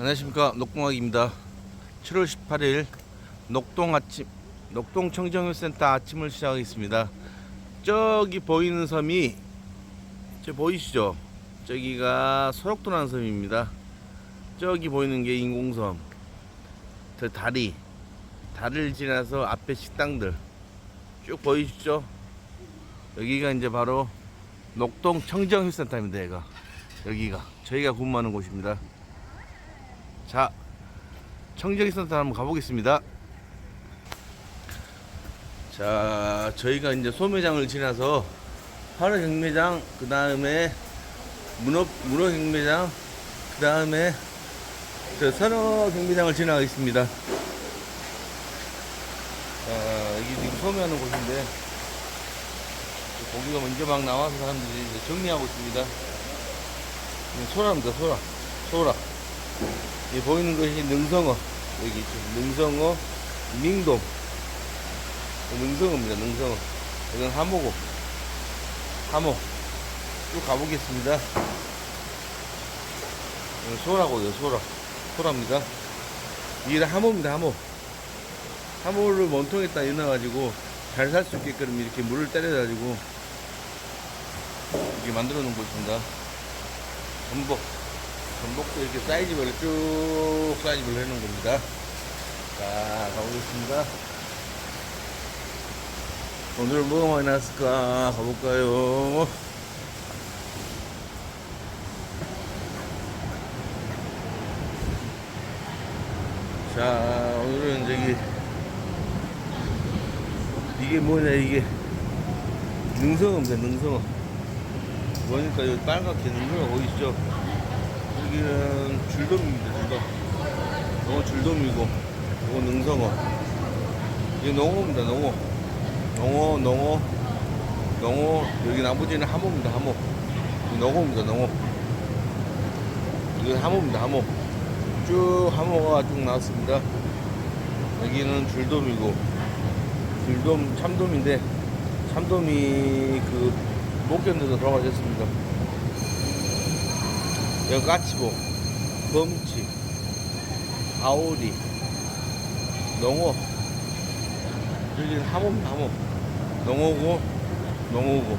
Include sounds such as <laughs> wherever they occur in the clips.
안녕하십니까. 녹동학입니다. 7월 18일 녹동 아침 녹동 청정휴센터 아침을 시작하겠습니다. 저기 보이는 섬이 저 보이시죠? 저기가 소록도라는 섬입니다. 저기 보이는 게 인공섬. 저 다리 다리를 지나서 앞에 식당들. 쭉 보이시죠? 여기가 이제 바로 녹동 청정휴센터입니다 얘가. 여기가. 저희가 근무하는 곳입니다 자, 청정휴센터 한번 가보겠습니다. 자, 저희가 이제 소매장을 지나서 화로 경매장, 그 다음에 문어, 문어 경매장, 그 다음에 저 선어 경매장을 지나가겠습니다. 자, 여기 지금 소매하는 곳인데, 고기가 먼저 막 나와서 사람들이 이제 정리하고 있습니다. 소라입니다, 소라. 소라. 이 보이는 것이 능성어. 여기 있죠 능성어 민돔. 능성어입니다 능성어. 이건 하모고. 하모. 쭉 가보겠습니다. 소라고요 소라. 소라입니다. 이게 하모입니다 하모. 하모를 원통에다 넣어가지고 잘 살 수 있게끔 이렇게 물을 때려가지고 이렇게 만들어 놓은 곳입니다. 전복 전복도 이렇게 사이즈별로 쭉 사이즈별로 해놓은 겁니다. 자, 가보겠습니다. 오늘 뭐가 많이 나왔을까? 가볼까요? 자, 오늘은 저기, 이게 뭐냐, 이게. 능성어입니다, 능성어. 뭐니까 여기 빨갛게 능성어 보이시죠? 여기는 줄돔입니다, 줄돔. 이거 줄돔이고, 이거 능성어. 이게 농어입니다, 농어. 농어, 농어, 농어. 여기 나머지는 하모입니다, 하모. 농어입니다, 농어. 이건 하모입니다, 하모. 쭉 하모가 쭉 나왔습니다. 여기는 줄돔이고, 줄돔, 참돔인데, 참돔이 그, 목견에서 돌아가셨습니다. 여기 까치복, 범치, 아오리, 농어, 여기는 하모입니다, 하모. 농어고, 농어고.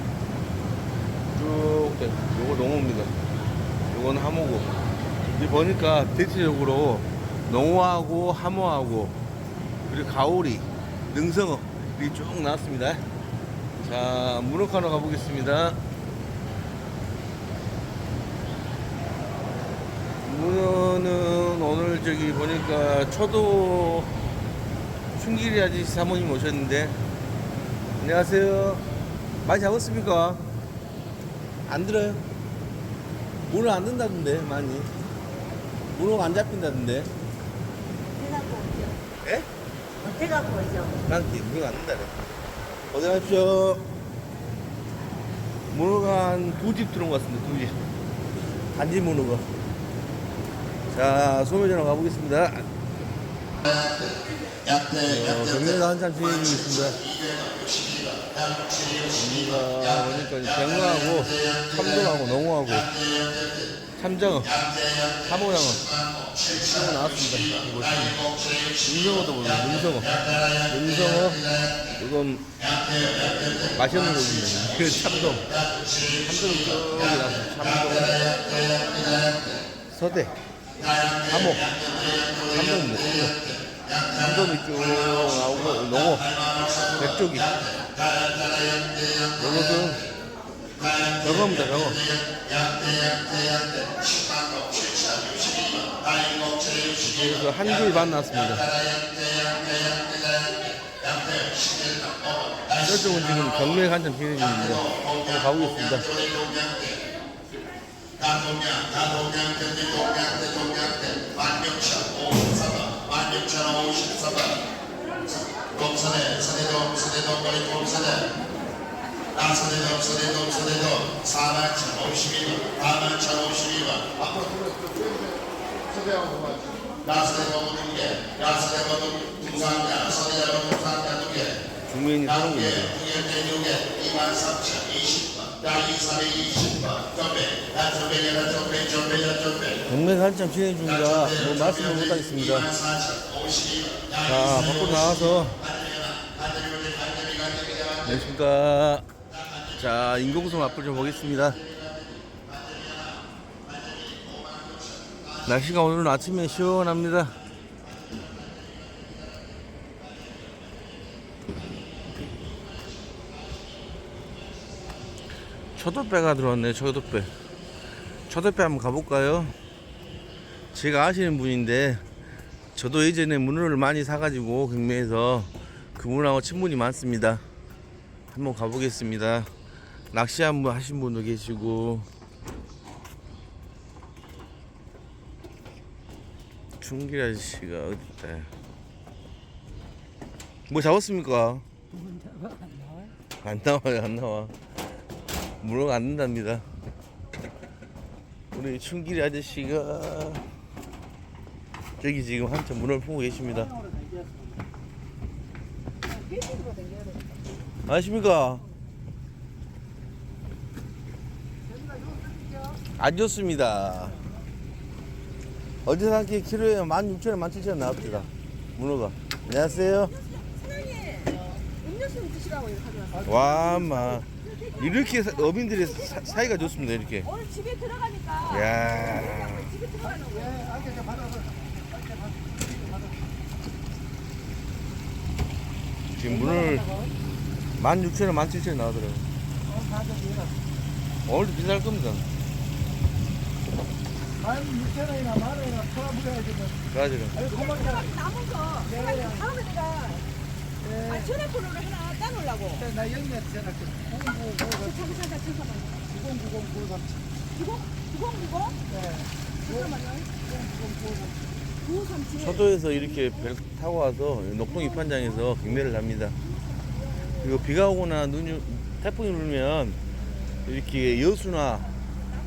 쭉, 돼. 요거 농어입니다. 요건 하모고. 이 보니까 대체적으로 농어하고 하모하고, 그리고 가오리, 능성어, 이쭉 나왔습니다. 자, 문어카로 가보겠습니다. 문어는 오늘 저기 보니까 초도 춘길이 아저씨 사모님 오셨는데 안녕하세요 많이 잡았습니까? 안 들어요? 문어 안 든다던데 많이 문어가 안 잡힌다던데 해갖고 오죠. 에? 어떻게 갖고 오죠? 난 문어가 안 든다래 어디 가십시오 문어가 한두 집 들어온 것 같습니다 두집 단지 문어가 자 소매전화 가보겠습니다. 어, 경매가 한참 진행 중에 있습니다. 경매가 보니까 병어하고 참돔하고 농어하고 참장어 사모장어 이거 나왔습니다. 보시면 능성어도 보면 능성어. 능성어 이건 맛있는 고기입니다. 그 참돔 참돔 쪽이 나왔습니다 참돔 서대 하모 참돔입니다 참돔 참돔이 쭉 나오고 농어 백조기 요것은 병어입니다 병어 그래서 한줄반 나왔습니다. 저쪽은 지금 경매가 한참 진행 중입니다. 한번 가보겠습니다 동선에 서대동 거리 동선에 나서대동 서대동 서대동 4만 1,052번 4만 1,052번 앞으로 나서대동 두개 나서대동 등산자 서대동 등산자 두개. 중매인이 사는 겁니다 두개 두개 6개 2만 3,020번. 야 이삼에 20번. 점배. 야 점배야 점배 점배야 점배. 경매가 한참 진행 중이라 뭐 말씀을 못 하겠습니다. 2만 4천 52원 야 자, 밖으로 나와서 안녕하십니까. 자, 인공섬 앞을 좀 보겠습니다. 날씨가 오늘 아침에 시원합니다. 초도배가 들어왔네, 초도배. 초도배 한번 가볼까요? 제가 아시는 분인데, 저도 예전에 문어를 많이 사가지고 경매에서 그분하고 친분이 많습니다. 한번 가보겠습니다. 낚시 한번 하신 분도 계시고 충길 아저씨가 어딨다. 뭐 잡았습니까? 안 나와요, 안 나와. 문어가 안 된답니다. 우리 충길 아저씨가 저기 지금 한참 문어를 보고 계십니다. 아십니까? 안 좋습니다. 어제 산게 키로에 16,000원, 17,000원 나왔습니다. 문어가. 안녕하세요. 음료수 드시라고 이렇게 가져왔어요. 와, 마. 이렇게 사- 어민들의 사, 사이가 좋습니다, 이렇게. 오늘 집에 들어가니까 야 집에 들어가는 거예요. 지금 문을 16,000원, 17,000원 나오더라고요. 오늘도 비쌀 겁니다. 만 6천 원이나 만 원이나 팔아버려야지 뭐. 가지고. 아니 고맙다. 남은 거 다음에 내가 아, 전화번호를 하나 따놓으려고. 나 영미한테 전화할게. 0990 잠깐 잠깐 잠깐만요. 9090 90 9090 네. 잠깐만요. 937 서도에서 이렇게 배 타고 와서 녹동 입판장에서 경매를 합니다. 그리고 비가 오거나 눈이 태풍이 불면 이렇게 여수나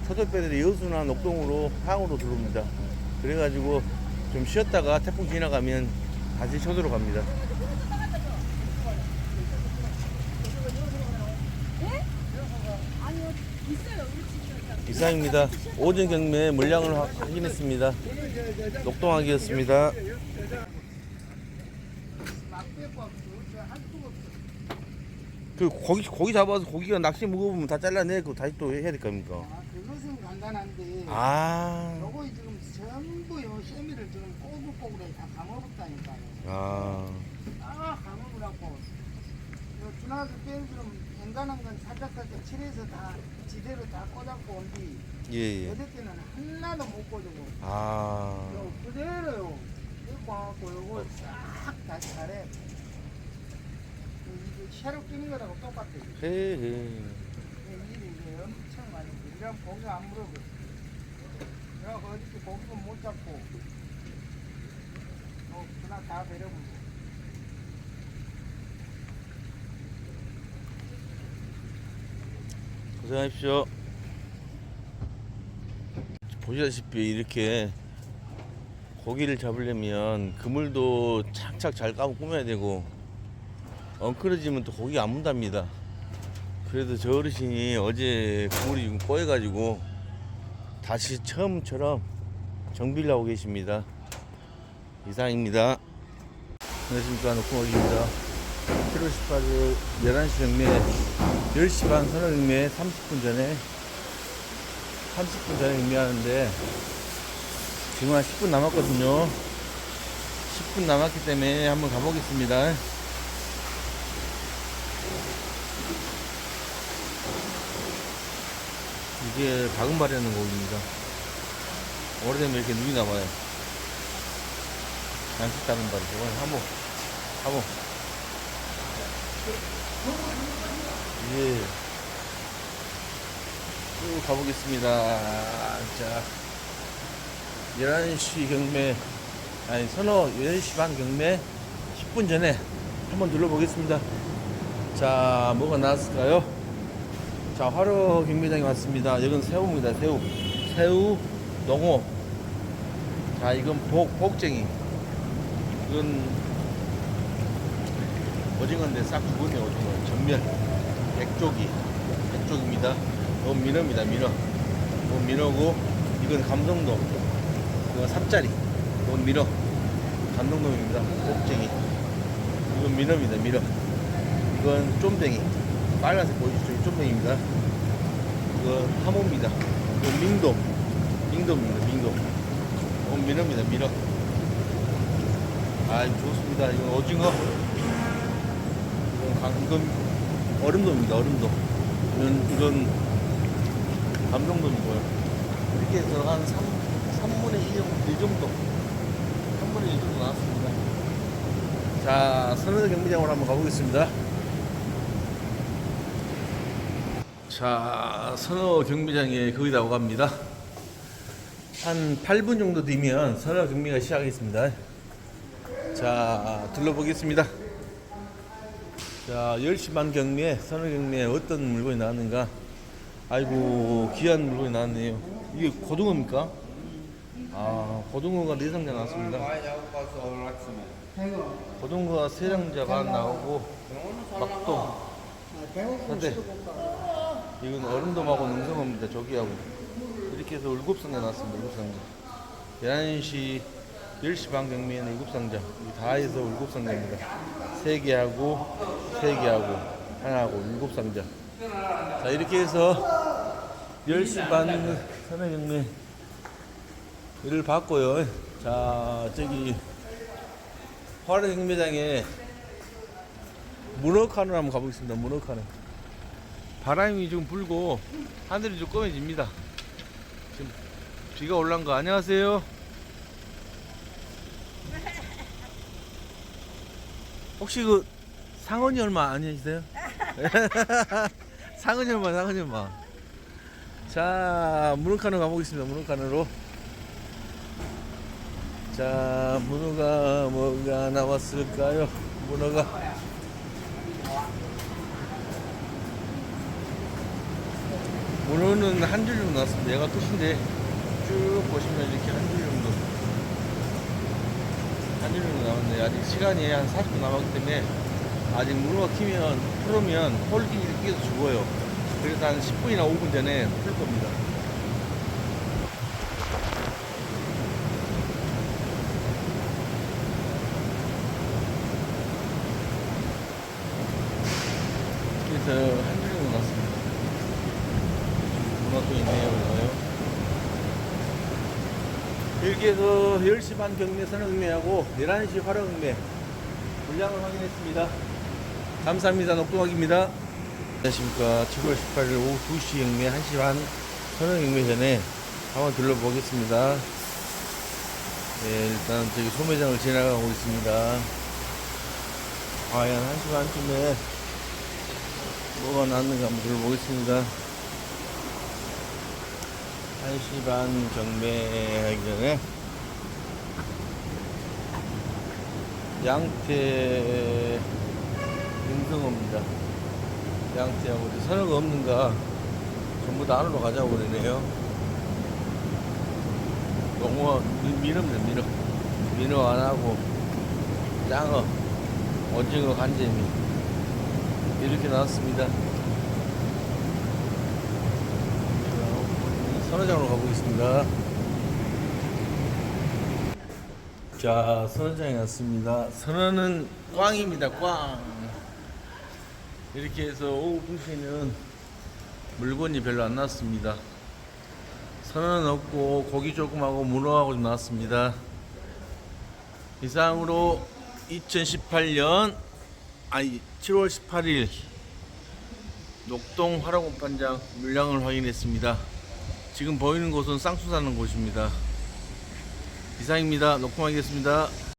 서도배들이 여수나 녹동으로 항으로 들어옵니다. 그래가지고 좀 쉬었다가 태풍 지나가면 다시 서도로 갑니다. 이상입니다. 오전 경매 물량을 확- 확인했습니다. 녹동항이었습니다. 그 고기 고기 잡아서 고기가 낚시 먹어보면 다 잘라내고 다시 또 해야 될 겁니까? 아, 그것은 간단한데. 아, 요거 지금 전부 요 세미를 지금 꼬불꼬불해 다 감아봤다니까요. 아, 다 감아보라고. 요 주나서 빼기름 엔간한 건 살짝살짝 칠해서 다 지대로 다 꽂았고 온뒤 예, 예. 어제 때는 하나도 못 꽂고 아, 요 그대로요. 이거 갖고 요거 싹 다시 잘해. 새로 끼는 거라고 똑같아요. 헤, 헤. 일이 이제 엄청 많이 돼. 이런 고기 안 물어보. 내가 어저께 고기도 못 잡고, 어, 그날 다 배려보고. 고생하십시오. 보시다시피 이렇게 고기를 잡으려면 그물도 착착 잘 까고 꾸며야 되고 엉클어지면 또 고기가 안 문답니다. 그래도 저 어르신이 어제 그물이 지금 꼬여가지고 다시 처음처럼 정비를 하고 계십니다. 이상입니다. 안녕하십니까. 녹콩어입니다. 7월 18일 11시 경매 10시 반 선언 경매 30분 전에 30분 전에 경매하는데 지금 한 10분 남았거든요 10분 남았기 때문에 한번 가보겠습니다 이게 다금발이라는 곡입니다 오래되면 이렇게 눈이 남아요 양식 다금발이죠 한번 한번 예. 쭉 가보겠습니다. 자, 11시 경매, 아니, 서너 11시 반 경매 10분 전에 한번 둘러보겠습니다. 자, 뭐가 나왔을까요? 자, 화로 경매장에 왔습니다. 여긴 새우입니다, 새우. 새우, 농어. 자, 이건 복, 복쟁이. 이건 오징어인데 싹 죽었네 오징어 전멸 백조기 쪽입니다. 이건 민어입니다, 민어. 이건 민어고, 이건 감성돔. 이건 삼짜리. 이건 민어. 감성돔입니다. 꼭쟁이. 이건 민어입니다, 민어. 이건 쫌댕이. 빨간색 보이시죠? 이 쫌댕이입니다. 이건 하모입니다. 이건 민돔. 민돔입니다, 민돔. 이건 민어입니다, 민어. 아, 좋습니다. 이건 오징어. 이건 강, 이건 얼음돔입니다, 얼음돔. 이건, 이건 감성돔이고요. 이렇게 해서 한 3, 3분의 1 정도, 1 정도. 3분의 1 정도 나왔습니다. 자, 선원 경기장으로 한번 가보겠습니다. 자, 선어 경기장에 거의 다 오갑니다. 한 8분 정도 뒤면 선어 경기가 시작하겠습니다. 자, 둘러보겠습니다. 자, 10시 반 경매에, 선어 경매에 어떤 물건이 나왔는가. 아이고, 귀한 물건이 나왔네요. 이게 고등어입니까? 아, 고등어가 4상자 나왔습니다. 고등어가 3상자 반 나오고, 막동. 근데 이건 얼음돔하고 능성어입니다. 저기하고. 이렇게 해서 일곱 상자 나왔습니다. 일곱 상자. 11시 10시 반 경매에는 일곱 상자. 이다 해서 일곱 상자입니다. 세 개하고 세 개하고 하나하고 일곱 상자. 자, 이렇게 해서 10시 반 선회 경매 를 봤고요. 자, 저기 화래 경매장에 문어칸을 한번 가보겠습니다. 문어칸을. 바람이 좀 불고 하늘이 좀 꺼매집니다. 지금 비가 올란 거 안녕하세요. 혹시 그 상원이 얼마 아니세요? <laughs> 상원이 얼마 상원이 얼마. 자 문어칸으로 가보겠습니다. 문어칸으로. 자 문어가 뭐가 나왔을까요? 문어가 문어는 한줄 정도 나왔습니다. 얘가 끝인데 쭉 보시면 이렇게 한 줄 정도 한 줄 정도 나왔는데 아직 시간이 한 40분 남았기 때문에 아직 문어가 키면 풀으면 홀딩이 끼어서 죽어요. 그래서 한 10분이나 5분 전에 풀 겁니다. 그래서 한 줄 정도 났습니다. 문어도 있네요, 해서 10시 반 경매 선언경매하고 11시 활용경매 물량을 확인했습니다. 감사합니다. 녹동학입니다. 안녕하십니까. 7월 18일 오후 2시 경매 1시 반 선언경매 전에 한번 둘러보겠습니다. 네, 일단 저기 소매장을 지나가고 있습니다. 과연 1시 반쯤에 뭐가 나왔는가 한번 둘러보겠습니다. 1시 반 경매하기 전에 양태 능성어입니다. 양태하고 이제 선어가 없는가 전부 다 안으로 가자고 그러네요. 농어 민어입니다 민어 민어 안 하고 짱어 오징어 간재미 이렇게 나왔습니다. 선어장으로 가보겠습니다. 자, 선어장에 왔습니다. 선어는 꽝입니다, 꽝. 이렇게 해서 오후 분시에는 물건이 별로 안 나왔습니다. 선어는 없고 고기 조금 하고 문어하고 좀 나왔습니다. 이상으로 2018년 아니 7월 18일 녹동 화랑공판장 물량을 확인했습니다. 지금 보이는 곳은 쌍수 사는 곳입니다. 이상입니다. 녹음하겠습니다.